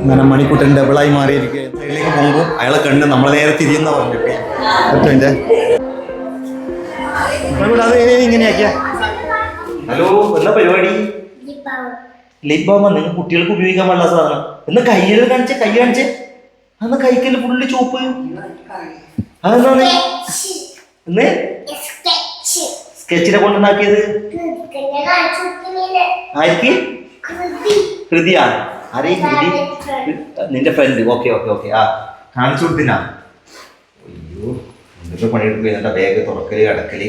അങ്ങനെ മണിക്കൂട്ടൻ ഡബിളായി മാറിയിരിക്കുക സൈഡിലേക്ക് പോകുമ്പോൾ അയാളെ കണ്ട് നമ്മളെ നേരെ തിരിയുന്ന അത് ഹലോ എന്താ പരിപാടി? ലിപ് ബാം നിങ്ങൾ കുട്ടികൾക്ക് ഉപയോഗിക്കാൻ പാടില്ല സാധനം. എന്ന് കയ്യിൽ കാണിച്ചേ കൈ കാണിച്ചേ. അന്ന് കൈക്കൽ ഫുള്ള് ചോപ്പ് അതെന്താണ് എന്ന് സ്കെച്ചിനെ കൊണ്ടുണ്ടാക്കിയത് ആർക്ക്? ഹൃതിയാ ആരേ ഹൃതി നിന്റെ ഫ്രണ്ട് ഓക്കെ ഓക്കെ ഓക്കെ ആ കാണിച്ചു കൊടുത്തിനാ അയ്യോ എന്തൊക്കെ പണിയെടുക്കും? എന്നിട്ട് ബാഗ് തുറക്കൽ അടക്കൽ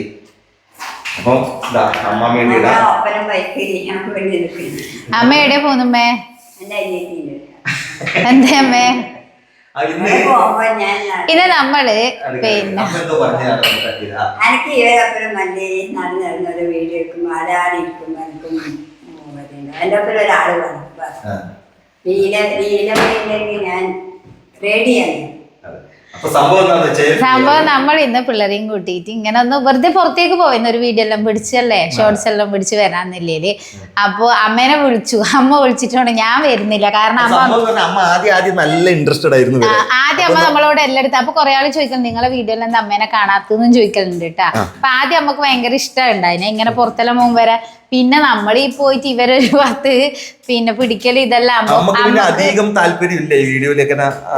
അപ്പം ഇതാ അമ്മ വേണ്ടി ഇടാം ഒപ്പനം വൈക്കരി ഞാൻ വേണ്ടി നിൽക്കുന്നു. അമ്മ എവിടെ പോന്നുമ്മേ എന്തേ അമ്മേ? ഇന്ന് നമ്മൾ. പിന്നെ എന്തോ. എനിക്ക് ഇവരപ്പുറം മല്ലേ നടന്നു നടന്നൊരു വീട് എടുക്കുമ്പോൾ അലാടിയിരിക്കുമ്പോൾ എനിക്കും എന്റെ ഒപ്പം ഒരാൾ പറഞ്ഞു ആ, ലീല ഞാൻ റെഡിയാണ്. സംഭവം നമ്മൾ ഇന്ന് പിള്ളേരെയും കൂട്ടിയിട്ട് ഇങ്ങനെ ഒന്ന് വെറുതെ പുറത്തേക്ക് പോയിന്ന് ഒരു വീഡിയോ എല്ലാം പിടിച്ചല്ലേ? ഷോർട്സ് എല്ലാം പിടിച്ച് വരാന്നില്ലേൽ. അപ്പൊ അമ്മേനെ വിളിച്ചു. അമ്മ വിളിച്ചിട്ടുണ്ട് ഞാൻ വരുന്നില്ല. കാരണം അമ്മ സംഭവം അമ്മ ആദ്യം ആദ്യം നല്ല ഇൻട്രസ്റ്റഡ് ആയിരുന്നു ആ, ആദ്യം അമ്മ നമ്മളോട് എല്ലായിടത്തും അപ്പൊ കുറെ ആൾ ചോദിക്കണം നിങ്ങളെ വീഡിയോയിൽ എന്താ അമ്മേനെ കാണാത്തതെന്നും ചോദിക്കലുണ്ട് കേട്ടാ അപ്പൊ ആദ്യം അമ്മയ്ക്ക് ഭയങ്കര ഇഷ്ടമുണ്ടായിനെ ഇങ്ങനെ പുറത്തെല്ലാം മുമ്പ് വരാൻ പിന്നെ നമ്മൾ ഈ പോയിട്ട് ഇവരൊരു പത്ത് പിന്നെ പിടിക്കൽ ഇതെല്ലാം. അധികം താല്പര്യമില്ല വീഡിയോയിലേക്ക്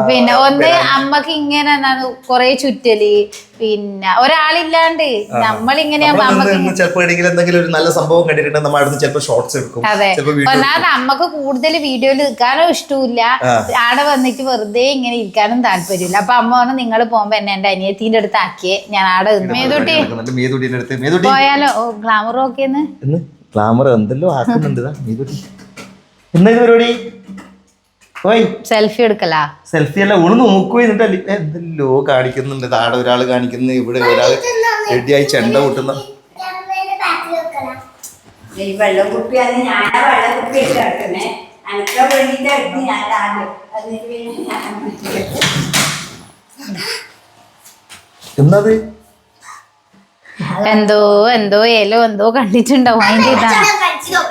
പിന്നെ ഒന്ന് അമ്മയ്ക്ക് ഇങ്ങനെ എന്താണ് കൊറേ ചുറ്റൽ. പിന്നെ ഒരാളില്ലാണ്ട് നമ്മളിങ്ങനെ എന്തെങ്കിലും ഒരു നല്ല സംഭവം കണ്ടിട്ടുണ്ടെങ്കിൽ നമ്മൾ ഷോർട്സ് എടുക്കും. അതെ. ഒന്നാമത് അമ്മയ്ക്ക് കൂടുതൽ വീഡിയോയിൽ നിൽക്കാനും ഇഷ്ടമില്ല. ആടെ വന്നിട്ട് വെറുതെ ഇങ്ങനെ ഇരിക്കാനും താല്പര്യമില്ല. അപ്പൊ അമ്മ പറഞ്ഞു നിങ്ങൾ പോകുമ്പോ എന്നെ എന്റെ അനിയത്തിന്റെ അടുത്ത് ആക്കിയേ ഞാൻ ആടെ മേതുട്ടി പോയാലോ? ഓ ഗ്ലാമർ ഓക്കേന്ന് ക്ലാമർ എന്തെല്ലോ ആക്കുന്നുണ്ട് എന്താ ഇത് പരിപാടി? ഓയ്. സെൽഫി എടുക്കലാ? സെൽഫി അല്ല ഒന്ന് നോക്കൂ എന്നിട്ട് എന്തെല്ലോ കാണിക്കുന്നുണ്ട്. താടെ ഒരാൾ കാണിക്കുന്നു ഇവിടെ ഒരാൾ റെഡിയായി ചെണ്ട കൂട്ടുന്ന. ഈ വെള്ളം കുപ്പിയാണ് ഞാൻ ആ വെള്ളം കുപ്പി ഇട്ട് കിടക്കുന്നേ. അനക്ക വേണ്ടിയിട്ട് എടുത്ത് ഞാൻ ആദ്യം അതിന് പിന്നെ ഞാൻ എന്നത് എന്തോ എന്തോ ഏലോ എന്തോ കണ്ടിട്ടുണ്ടാവും. അതിന്റെ ഇതാണ്.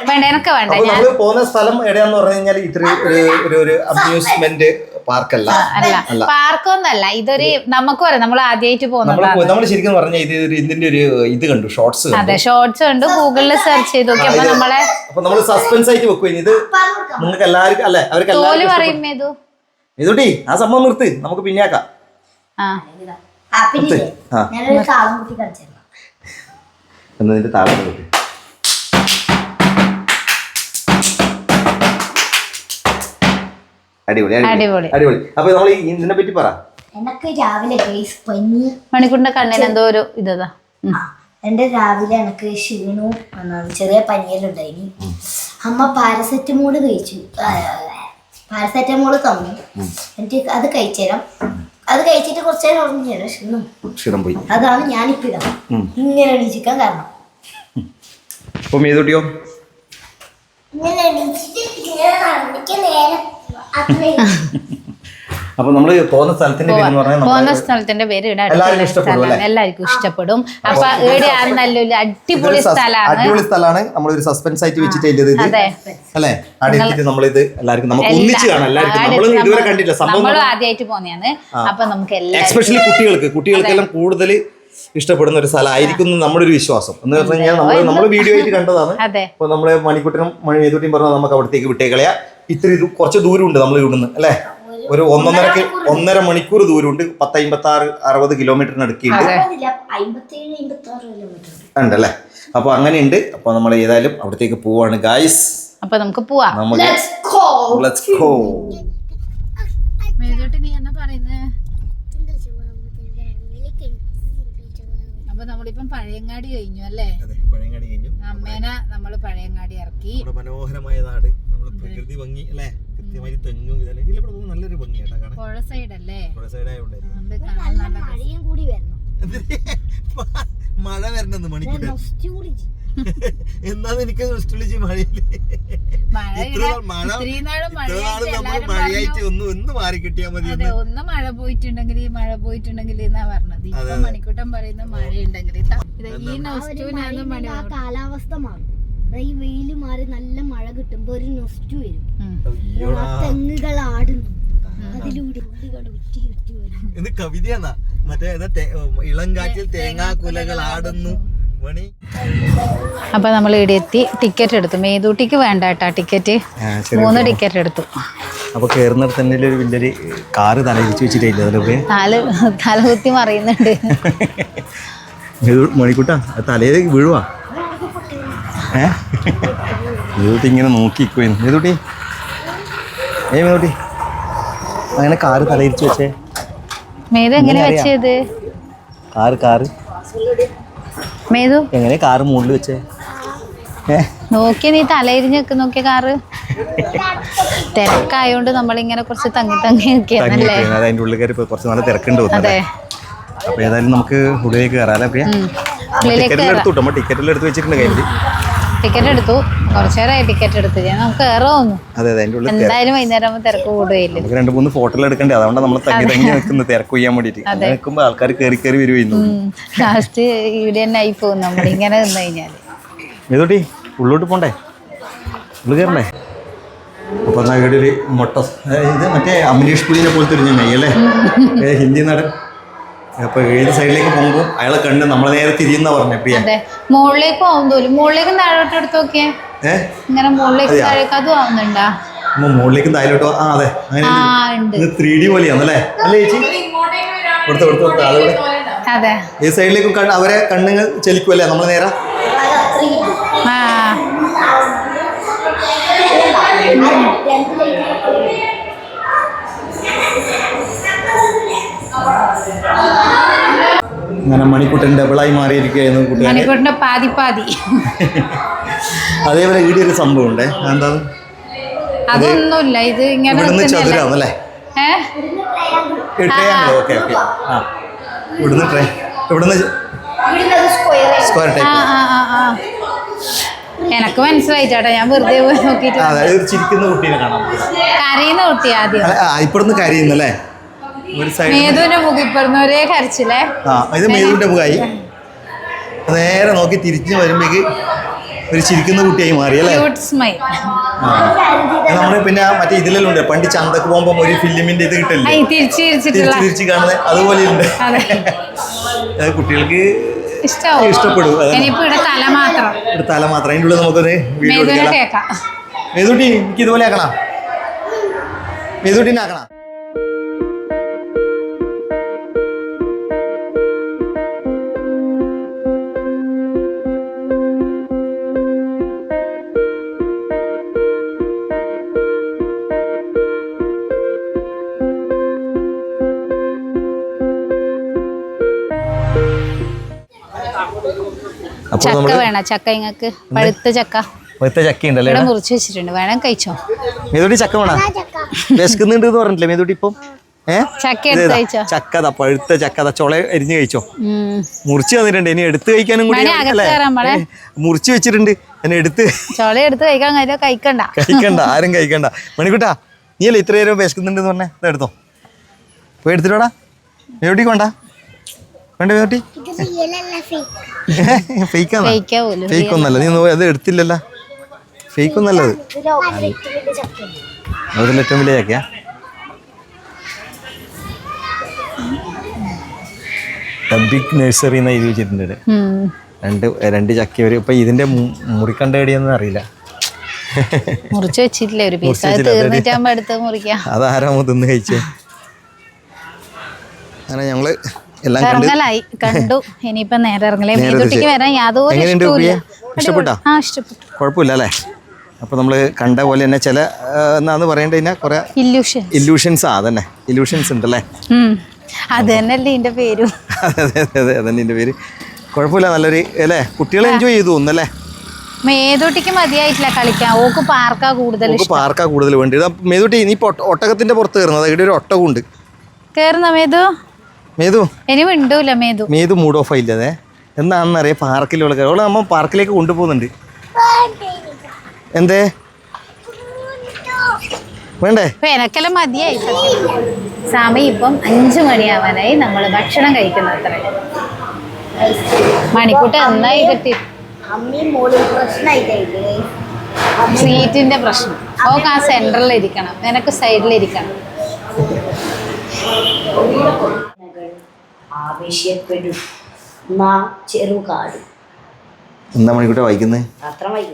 വേണ്ട എനക്ക് വേണ്ട ഞാൻ പോകുന്ന സ്ഥലം എവിടെയാന്ന് പറഞ്ഞു കഴിഞ്ഞാൽ ഇത്ര ഒരു ഒരു അമ്യൂസ്മെന്റ് പാർക്കല്ല അല്ല. പാർക്കൊന്നല്ല ഇതൊരു നമുക്ക് പറയാം നമ്മൾ ആദ്യമായിട്ട് നമ്മൾ നമ്മൾ ശരിക്കും പറഞ്ഞ ഇത് ഇതിന്റെ ഒരു ഇത് കണ്ടു ഷോർട്സ് അതെ ഷോർട്സ് ഉണ്ട് ഗൂഗിളിൽ സെർച്ച് ചെയ്ത്. നോക്കി അപ്പൊ നമ്മളെ അപ്പൊ നമ്മൾ സസ്പെൻസ് ആയിട്ട് വെക്കും ഇത് നിങ്ങൾക്ക് എല്ലാവർക്കും അല്ലെ അവർക്ക് തോൽ എല്ലാവർക്കും പറയും മേതു. ഇതുട്ടി ആ സംഭവം നിർത്ത് നമുക്ക് പിന്നെ ആക്കാം. ആ. ആ പിന്നെ താപം കുട്ടി അടിപൊളി അടിപൊളി. അടിപൊളി. അപ്പൊ നമ്മൾ ഇതിനെ പറ്റി പറ. എനിക്ക് രാവിലെ ഗൈസ് പനി മണിക്കൂറിന്റെ കണ്ണിന് എന്തോ ഒരു ഇതാ. എന്റെ രാവിലെ എനക്ക് ക്ഷീണവും എന്നാണ് ചെറിയ പനിയെല്ലാം അമ്മ പാരസെറ്റമോൾ കഴിച്ചു. പാരസെറ്റമോൾ തന്നു. എനിക്ക് അത് കഴിച്ചുതരാം അത് കഴിച്ചിട്ട് കുറച്ച് നേരം ഉറങ്ങി തരാം ക്ഷീണം ക്ഷീണം പോയി. അതാണ് ഞാനിപ്പോ ഇതാ ഇങ്ങനെ എണീച്ചിക്കാൻ കാരണം. അപ്പൊ മേതുട്ടിയോ? ഇങ്ങനെ എണീച്ചിട്ട് ഇങ്ങനെ നടന്നിട്ട് നേരെ അത്രയും അപ്പൊ നമ്മൾ പോകുന്ന സ്ഥലത്തിന്റെ പേര് പറഞ്ഞാൽ പോകുന്ന സ്ഥലത്തിന്റെ പേര് ഇവിടെ എല്ലാവർക്കും ഇഷ്ടപ്പെടും അല്ലേ? എല്ലാവർക്കും ഇഷ്ടപ്പെടും. അപ്പൊ ഇവിടെ നല്ലൊരു അടിപൊളി സ്ഥലമാണ്. അടിപൊളി സ്ഥലമാണ്. നമ്മൾ ഒരു സസ്പെൻസ് ആയിട്ട് വെച്ചിട്ട് ഇത്. ഇത് അല്ലേ? അവിടെ എത്തിയിട്ട് നമ്മളിത് എല്ലാവർക്കും നമുക്ക് ഒന്നിച്ച് കാണാം. എല്ലാവർക്കും നമ്മൾ ഇതുവരെ കണ്ടില്ല സംഭവം നമ്മളും ആദ്യമായിട്ട് പോന്നെയാണ് അപ്പൊ നമുക്ക് എസ്പെഷ്യലി കുട്ടികൾക്ക്. കുട്ടികൾക്കെല്ലാം കൂടുതൽ ഇഷ്ടപ്പെടുന്ന ഒരു സ്ഥലമായിരിക്കും നമ്മുടെ ഒരു വിശ്വാസം. എന്ന് പറഞ്ഞു കഴിഞ്ഞാൽ നമ്മൾ നമ്മൾ വീഡിയോ ആയിട്ട് കണ്ടതാണ്. അപ്പോൾ നമ്മൾ മണിക്കുട്ടനും മണി മേതുട്ടിയും പറഞ്ഞു നമുക്ക് അവിടത്തേക്ക് വിട്ടേക്കളയാ. ഇത്തിരി കുറച്ച് കുറച്ച് ഉണ്ട് നമ്മൾ ഇവിടുന്ന്. അല്ലേ? ഒരു ഒന്നൊന്നര ഒന്നര മണിക്കൂർ ദൂരമുണ്ട് പത്ത് അമ്പത്തി ആറ് അറുപത് കിലോമീറ്ററിന് അടുക്കിയുണ്ട് അതെ. അമ്പത്തേഴ് അമ്പത്തി ആറ് കിലോമീറ്റർ ഉണ്ട്. ഉണ്ടല്ലേ? അപ്പൊ അങ്ങനെയുണ്ട്. അപ്പൊ നമ്മൾ ഏതായാലും അവിടത്തേക്ക് പോവാണ്. ഗായ്സ് അപ്പൊ നമുക്ക് പോവാം. നമുക്ക് ലെറ്റ്സ് ഗോ മേതോട്ട് നീ എന്നാ പറയുന്നത് അപ്പൊ നമ്മളിപ്പം പഴയങ്ങാടി കഴിഞ്ഞു അല്ലേ? പഴയങ്ങാടി കഴിഞ്ഞു. അമ്മേനെ നമ്മൾ പഴയങ്ങാടി ഇറക്കി. നമ്മുടെ മനോഹരമായ നാട്. നമ്മൾ പ്രകൃതി ഭംഗി അല്ലേ? കൃത്യമായി തെങ്ങും ഇതല്ലെങ്കിൽ ഇവിടെ പോകുമ്പോൾ നല്ലൊരു ഭംഗിയാട്ടാ കാണാൻ. പുഴ സൈഡ് അല്ലേ പുഴ കാണാൻ നല്ല രസം. മഴയും കൂടി വരണം. മഴ വരണമെന്ന് മണിക്കൂട്ടൻ എന്നാന്ന് എനിക്ക് ദൃഷ്ടിച്ച് മഴയിൽ. മഴ ഇത്ര ഇങ്ങനെ മഴ ഇത്രയും നാളും ഇത്ര നാൾ മഴയായിട്ട് നമ്മൾ എല്ലാരും മഴയായിട്ട് പറഞ്ഞു ഒന്ന് ഒന്ന് മാറി കിട്ടിയാ മതി അതെ എന്ന്. ഒന്ന് മഴ പോയിട്ടുണ്ടെങ്കിൽ മഴ പോയിട്ടുണ്ടെങ്കിൽ എന്നാ പറഞ്ഞത്? ഇപ്പൊ അതെ. മണിക്കൂട്ടം പറയുന്ന ഈ മഴ ആ കാലാവസ്ഥ മാറും. ഈ വെയിൽ മാറി നല്ല മഴ കിട്ടുമ്പോ ഒരു നൊസ്റ്റു വരും. ആ. തെങ്ങുകൾ ആടുന്നു ഇത് കവിതയാന്നാ. മറ്റേ ഇളങ്കാറ്റിൽ തേങ്ങാക്കുലകൾ ആടുന്നു. മണി. അപ്പൊ നമ്മൾ ഇവിടെ എത്തി. ടിക്കറ്റ് എടുത്തു. മേതൂട്ടിക്ക് വേണ്ട കേട്ടാ ടിക്കറ്റ്. മൂന്ന് ടിക്കറ്റ് എടുത്തു. അപ്പൊ കേറുന്നിടത്ത് തന്നെ ഒരു വലിയൊരു കാറ് തലയിരിച്ചു വെച്ചിട്ടില്ല അതിലൊക്കെ? തല തലകുത്തി മറിയുന്നുണ്ട്. മണിക്കൂട്ടാ തലയിൽ വീഴുവാ. ഏ? മേതൂട്ടി ഇങ്ങനെ നോക്കിക്കോ ഏതുട്ടി ഏ മേതുട്ടി. അങ്ങനെ കാറ് തലയിരിച്ചു വെച്ചേ. മേതു എങ്ങനെ. വെച്ചത്? Car car. മേതു? എങ്ങനെ കാറ് മുകളിൽ വെച്ചേ? നോക്കി നീ തലയിരിഞ്ഞ് നോക്കിയ കാറ്. തിരക്കായോണ്ട് നമ്മളിങ്ങനെ കുറച്ച് തങ്ങി തങ്ങി നിൽക്കുന്നല്ലേ തങ്ങിയിട്ട് അത് അതിന്റെ ഉള്ളിൽ കയറി കുറച്ച് നല്ല തിരക്കുണ്ട് അതെ. അപ്പൊ ഏതായാലും നമുക്ക് ഉള്ളിലേക്ക് പ്രിയ. ഉള്ളിലേക്ക് ടിക്കറ്റിൽ എടുത്തു ടിക്കറ്റിൽ എടുത്ത് വെച്ചിട്ടുണ്ട് കയ്യിൽ ടിക്കറ്റ് എടുത്തു. കുറച്ചു നേരമായി ടിക്കറ്റ് എടുത്ത്. ഞാൻ നമുക്ക് കയറുമോ അതെ അതെ അതിന്റെ ഉള്ളിൽ എന്തായാലും വൈകുന്നേരം ആകുമ്പോൾ തിരക്ക് കൂടുകയില്ല. നമുക്ക് രണ്ട് മൂന്ന് ഫോട്ടോ എടുക്കണ്ടേ? അതുകൊണ്ട് നമ്മൾ തങ്ങി തങ്ങി നിൽക്കുന്നത് തിരക്ക് ചെയ്യാൻ വേണ്ടിയിട്ട്. നിൽക്കുമ്പോൾ ആൾക്കാർ കയറി കയറി വരുമായിരുന്നു ലാസ്റ്റ് ഇവിടെ തന്നെ ആയി പോകും. നമ്മൾ ഇങ്ങനെ നിന്ന് കഴിഞ്ഞാൽ ഏതോട്ടി ഉള്ളോട്ട് പോണ്ടേ? ഉള്ളു കയറണ്ടേ അപ്പൊ ഇവിടെ ഒരു മൊട്ട ഇത് മറ്റേ അമരീഷ് പുലിനെ പോലത്തെ ഒരു അല്ലേ? ഹിന്ദി നടൻ. അപ്പൊ ഏത് സൈഡിലേക്ക് പോകുമ്പോൾ അയാളെ കണ്ട് നമ്മളെ നേരെ തിരിയുന്ന പറഞ്ഞു പ്രിയ അതെ. മുകളിലേക്ക് പോകും തോലും മുകളിലേക്ക് താഴോട്ട് എടുത്ത് നോക്കിയേ. ഏഹ് ഇങ്ങനെ മുകളിലേക്ക്? താഴേക്ക് അതും ആവുന്നുണ്ടാ? മുകളിലേക്ക് താഴോട്ടോ? ആ അതെ. അങ്ങനെ ഉണ്ട് ഇത് ത്രീ ഡി പോലെയാണല്ലേ അല്ലേ ചേച്ചി? കൊടുത്ത കൊടുത്ത കൊടുത്ത. അതവിടെ അതെ. ഈ സൈഡിലേക്ക് അവരെ കണ്ണുങ്ങൾ ചലിക്കുമല്ലേ നമ്മൾ നേരെ? മണിക്കുട്ടൻ ഡബിളായി മാറിയിരിക്കുകയായിരുന്നു കൂട്ടുകാരെ. പാതി പാതി. അതേപോലെ ഇവിടെ ഒരു സംഭവം ഉണ്ട് എന്താ അതൊന്നുമില്ല. ഇത് ഇങ്ങനെ ഇവിടുന്ന്. ചതുരാന്നല്ലേ? Triangle okay okay. ആ. ഇവിടുന്ന് ട്രേ ഇവിടുന്ന് സ്ക്വയർ ആ ടൈപ്പ് ആ ആ ആ എനക്ക് മനസ്സിലായി ചേട്ടാ ഞാൻ വെറുതെ പോയി അതായത് ഒരു ചിരിക്കുന്ന കുട്ടീനെ കാണാം കരയുന്ന കുട്ടി ആദ്യം. കരയുന്നല്ലേ? ഒരു സൈഡ് ഒരേ കരച്ചില്ലേ ആ ഇത് മേതുവിന്റെ മുഖായി. നേരെ നോക്കി തിരിച്ചു വരുമ്പോഴേക്ക് ഒരു ചിരിക്കുന്ന കുട്ടിയായി മാറി അല്ലേ? നമ്മൾ പിന്നെ മറ്റേ ഇതിലെല്ലാം ഉണ്ട് പണ്ട് ചന്തക്ക് പോകുമ്പോൾ ഒരു ഫിലിമിന്റെ ഇത് കിട്ടില്ലേ തിരിച്ച് കാണുന്നത് അതുപോലെ ഉണ്ട് കുട്ടികൾക്ക് ഇഷ്ടപ്പെടും തല മാത്രം. അതിന്റെ ഉള്ളിൽ നമുക്കൊരു വീഡിയോ എടുക്കാം. മേതുട്ടി എനിക്ക് ഇതുപോലെ ആക്കണ? മേതുട്ടിനെ ചക്ക വേണ? ചക്ക ഇങ്ങക്ക്? പഴുത്ത ചക്ക? പഴുത്ത ചക്ക ഉണ്ടല്ലേ മുറിച്ച് വെച്ചിട്ടുണ്ട്. വേണം കഴിച്ചോ? ചക്ക വേണ? വിശക്കുന്നുണ്ട് എന്ന് പറഞ്ഞില്ലേ മേതുട്ടി ഇപ്പം? ഏ? ചക്ക എടുത്ത് ചക്ക ദാ പഴുത്ത ചക്ക ദാ ചൊള എരിഞ്ഞു കഴിച്ചോ. മുറിച്ച് തന്നിട്ടുണ്ട്. ഇനി എടുത്ത് കഴിക്കാനും കൂടി മുറിച്ച് വെച്ചിട്ടുണ്ട്. എന്നെ എടുത്ത് ചോള എടുത്ത് കഴിക്കാൻ കഴിയോ കഴിക്കണ്ട. കഴിക്കണ്ട. ആരും കഴിക്കണ്ട. മണിക്കുട്ടാ നീ അല്ലേ ഇത്രയേരം വിശക്കുന്നുണ്ടെന്ന് പറഞ്ഞേ? ഇത് എടുത്തോ. പോയി എടുത്തിട്ടോടാ എവിടേക്ക് വേണ്ട. വേണ്ട ഫേക്കാണ്? ഫേക്ക് ഒന്നല്ല നീ അത് എടുത്തില്ലല്ലോ. ഫേക്ക് ഒന്നല്ല അത് അതിൽ ഏറ്റവും വലിയ ചക്കയാ? ബിഗ് നഴ്സറി എന്ന് എഴുതി വെച്ചിട്ടുണ്ട്. രണ്ട് രണ്ട് ചക്ക ഒരു ഇപ്പൊ ഇതിന്റെ മുറിക്കണ്ട അറിയില്ല. മുറിച്ച് വെച്ചിട്ടില്ല? ഒരു പീസ് തീർന്നിട്ടാകുമ്പോ മുറിക്കാം. അതാരാമോ തിന്ന് കഴിച്ചേ? അങ്ങനെ ഞങ്ങൾ ഇറങ്ങലായി കണ്ടു ഇനിയിപ്പൊ നേരെ ഇറങ്ങലേ. നേരെ മേതുട്ടിക്ക് തിരിച്ച്. വരാൻ യാതൊരു എങ്ങനെയുണ്ട് ഇഷ്ടവുമില്ല. പ്രിയ? ഇഷ്ടപ്പെട്ടോ? ആ ഇഷ്ടപ്പെട്ടു. കുഴപ്പമില്ല അല്ലേ? അപ്പൊ നമ്മൾ കണ്ട പോലെ തന്നെ ചില എന്നാന്ന് പറയേണ്ടത് കഴിഞ്ഞാൽ കുറെ ഇല്യൂഷൻ ഇല്യൂഷൻസ് ആ ഇല്യൂഷൻസ് ഉണ്ടല്ലേ? അത് തന്നെയല്ലേ പേരും. അതെ അതെ അതെ അതെ അതന്നെ എന്റെ പേര്. കുഴപ്പമില്ല നല്ലൊരു അല്ലേ? കുട്ടികളെ എൻജോയ് ചെയ്തു തോന്നുന്നല്ലേ മേതൂട്ടിക്ക് മതിയായിട്ടില്ല കളിക്കാൻ. ഓക്ക് പാർക്കാ കൂടുതൽ പാർക്കാ കൂടുതൽ വേണ്ടി മേതുട്ടി ഒട്ട- ഒട്ടകത്തിന്റെ പുറത്ത് കയറുന്നത്. ഇവിടെ ഒരു ഒട്ടകം ഉണ്ട് കേറുന്ന മേതു? മേതു. ഇനി മിണ്ടൂല മേതു. മേതു മൂഡ് ഓഫ് ആയില്ലേ എന്നാണെന്നറിയാം പാർക്കിലുള്ള അവളെ നമ്മ പാർക്കിലേക്ക് കൊണ്ടുപോകുന്നുണ്ട്. എന്തേ? വേണ്ടേ? എനക്കെല്ലാം മതിയായി. സമയം ഇപ്പം അഞ്ചു മണിയാവാനായി നമ്മൾ ഭക്ഷണം കഴിക്കുന്നത് അത്ര. മണിക്കൂട്ട് നന്നായി കിട്ടി. സീറ്റിന്റെ പ്രശ്നം. അവക്ക് ആ സെന്ററിൽ ഇരിക്കണം. നിനക്ക് സൈഡിൽ ഇരിക്കണം. ആവശ്യപ്പെടും ചെറുകാട് എന്താ മണിക്കൂട്ടെ വായിക്കുന്നത് പത്രമായി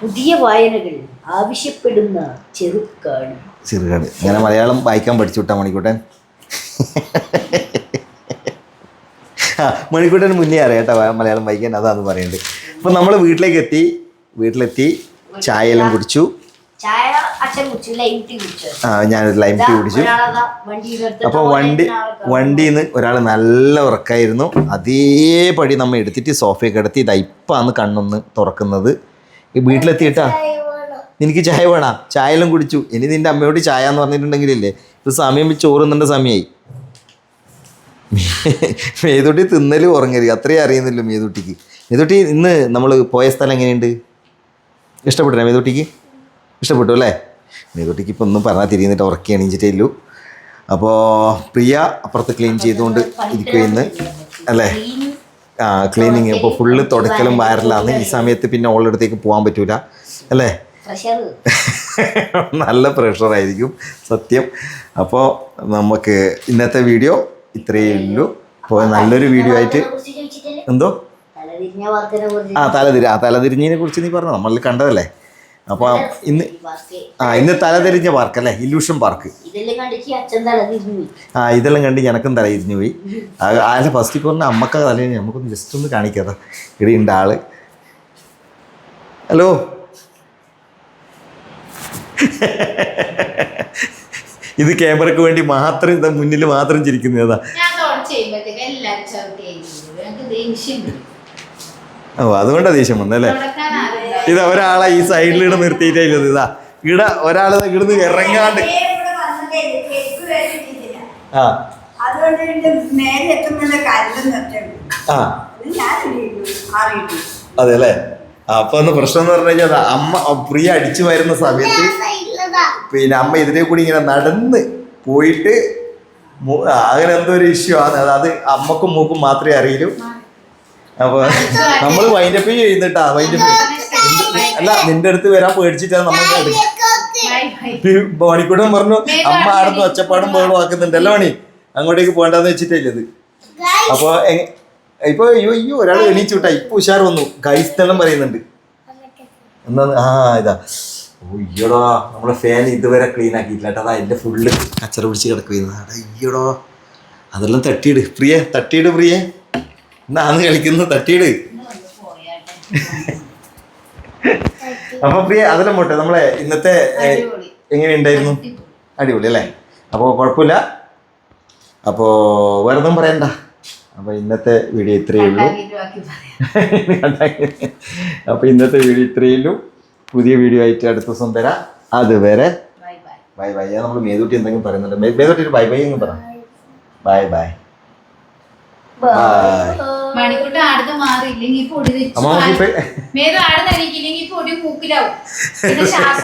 പുതിയ വായനകൾ ആവശ്യപ്പെടുന്ന ചെറുകാട് ചെറുകാട്. ഇങ്ങനെ മലയാളം വായിക്കാൻ പഠിച്ചു വിട്ടാ മണിക്കൂട്ടൻ മണിക്കൂട്ടന് മുന്നേ അറിയാട്ടോ മലയാളം വായിക്കാൻ അതാന്ന് പറയുന്നത് അപ്പം നമ്മൾ വീട്ടിലേക്ക് എത്തി. വീട്ടിലെത്തി. ചായ എല്ലാം കുടിച്ചു. ചായ ഞാനൊരു ലൈം ടീ കുടിച്ചു. അപ്പൊ അപ്പോൾ വണ്ടി വണ്ടിയിൽ നിന്ന് ഒരാൾ നല്ല ഉറക്കായിരുന്നു. അതേപടി നമ്മൾ എടുത്തിട്ട് സോഫയൊക്കെ കിടത്തി ഇതാ ഇപ്പാന്ന് കണ്ണൊന്ന് തുറക്കുന്നത്. ഈ വീട്ടിലെത്തിയിട്ടാ? നിനക്ക് ചായ വേണാ. ചായ എല്ലാം കുടിച്ചു. ഇനി നിന്റെ അമ്മയോട് ചായ എന്ന് പറഞ്ഞിട്ടുണ്ടെങ്കിലില്ലേ? ഇത് സമയം വെച്ച് ചോറുന്നുണ്ട സമയമായി മേതുട്ടി തിന്നലും ഉറങ്ങരുത്. അത്രയും അറിയുന്നില്ല മേതുട്ടിക്ക്. മേതുട്ടി ഇന്ന് നമ്മൾ പോയ സ്ഥലം എങ്ങനെയുണ്ട്? ഇഷ്ടപ്പെട്ടില്ല മേതുട്ടിക്ക്? ഇഷ്ടപ്പെട്ടു അല്ലേ? മേതുട്ടിക്ക് ഇപ്പം ഒന്നും പറഞ്ഞാൽ തിരിയുന്നിട്ട് ഉറക്കി എണീച്ചിട്ടേ അപ്പോൾ പ്രിയ അപ്പുറത്ത് ക്ലീൻ ചെയ്തുകൊണ്ട് ഇരിക്കുമെന്ന് അല്ലേ? ആ ക്ലീനിങ് ഇപ്പോൾ ഫുള്ള് തുടക്കലും വയറലാണ് ഈ സമയത്ത് പിന്നെ ഓളടുത്തേക്ക് പോകാൻ പറ്റൂല അല്ലേ? നല്ല പ്രഷറായിരിക്കും സത്യം. അപ്പോൾ നമുക്ക് ഇന്നത്തെ വീഡിയോ ഇത്രയേ ഉള്ളൂ. അപ്പോൾ നല്ലൊരു വീഡിയോ ആയിട്ട് എന്തോ? ആ തലതിരി ആ തലതിരിഞ്ഞതിനെ കുറിച്ച് നീ പറഞ്ഞു? നമ്മളിൽ കണ്ടതല്ലേ? അപ്പോൾ ഇന്ന് ആ ഇന്ന് തലതിരിഞ്ഞ പാർക്ക് അല്ലേ? ഇല്യൂഷൻ പാർക്ക് ആ ഇതെല്ലാം കണ്ട് എനക്കും തലതിരിഞ്ഞു പോയി. ആല ഫസ്റ്റ് പറഞ്ഞ അമ്മക്ക തലതിരിഞ്ഞു നമുക്കൊന്ന് ജസ്റ്റ് ഒന്ന് കാണിക്കാതെ ഇവിടെ ഉണ്ട് ആൾ. ഹലോ ഇത് ക്യാമറക്ക് വേണ്ടി മാത്രം ഇതാ മുന്നിൽ മാത്രം ചിരിക്കുന്നതാ. ഓ അതുകൊണ്ടാ ദേഷ്യം വന്നല്ലേ. ഇത് ഒരാളെ ഈ സൈഡിൽ നിർത്തിയിട്ടേ നിർത്തിയിട്ടില്ലത് ഇതാ ഇട ഒരാൾ ഇവിടുന്ന് ഇറങ്ങാണ്ട്. ആ. ആ. അതെ അല്ലേ? അപ്പൊ ഒന്ന് പ്രശ്നം എന്ന് പറഞ്ഞു കഴിഞ്ഞാൽ അമ്മ പ്രിയ അടിച്ചു വരുന്ന സമയത്ത് പിന്നെ അമ്മ ഇതിനെ കൂടി ഇങ്ങനെ നടന്ന് പോയിട്ട് അങ്ങനെ എന്തോ ഒരു ഇഷ്യൂ ആണ്. അത് അത് അമ്മക്കും മൂക്കും മാത്രമേ അറിയൂ അപ്പൊ നമ്മൾ വൈൻഡപ്പ് ചെയ്യുന്നിട്ടാ വൈൻഡപ്പ് അല്ല നിന്റെ അടുത്ത് വരാൻ പേടിച്ചിട്ടാണ് നമ്മൾ Bye, bye. മണിക്കൂട്ടം പറഞ്ഞു അമ്മ ആടുന്ന് ഒച്ചപ്പാടും ബോളും ആക്കുന്നുണ്ട്. അല്ല മണി അങ്ങോട്ടേക്ക് പോകണ്ടെന്ന് വെച്ചിട്ടല്ലേ ഇത്? അപ്പൊ ഇപ്പൊ അയ്യോ അയ്യോ ഒരാൾ എണീച്ചു വിട്ടാ ഇപ്പൊ ഉഷാർ വന്നു. ഗൈസ്തെല്ലാം പറയുന്നുണ്ട്. എന്നാ ആ ഇതാ. അയ്യോടോ നമ്മുടെ ഫാൻ ഇതുവരെ ക്ലീൻ ആക്കിയിട്ടില്ല കേട്ടോ. അതാ എന്റെ ഫുള്ള് കച്ചറ പിടിച്ച് കിടക്കുന്നത് അയ്യോടോ അതെല്ലാം തട്ടിയിട്. പ്രിയ തട്ടിയിട് പ്രിയ. എന്നാന്ന് കളിക്കുന്നത് തട്ടിയിട്. അപ്പൊ പ്രിയ അതെല്ലാം പോട്ടെ. നമ്മളെ ഇന്നത്തെ എങ്ങനെ ഉണ്ടായിരുന്നു എങ്ങനെയുണ്ടായിരുന്നു? അടിപൊളി. അല്ലേ? അപ്പോൾ കുഴപ്പമില്ല. അപ്പോൾ വേറെ ഒന്നും പറയണ്ട. അപ്പോൾ ഇന്നത്തെ വീഡിയോ ഇത്രയേ ഉള്ളൂ. അപ്പോൾ ഇന്നത്തെ വീഡിയോ ഇത്രയേ ഉള്ളൂ. പുതിയ വീഡിയോ ആയിട്ട് അടുത്ത ദിവസം തരാം അതുവരെ. Bye bye. നമ്മൾ മേതൂട്ടി എന്തെങ്കിലും പറയുന്നുണ്ട്. മേതൂട്ടി ബൈ ബൈ എന്ന് പറ. ബൈ. ബൈ. ബൈ. മണിക്കൂട്ട് ആടുന്ന് പൊടി വെച്ച് അമ്മ നമുക്ക് ഇപ്പൊ മേത് പൊടി മൂക്കിലാവും. പിന്നെ ശ്വാസം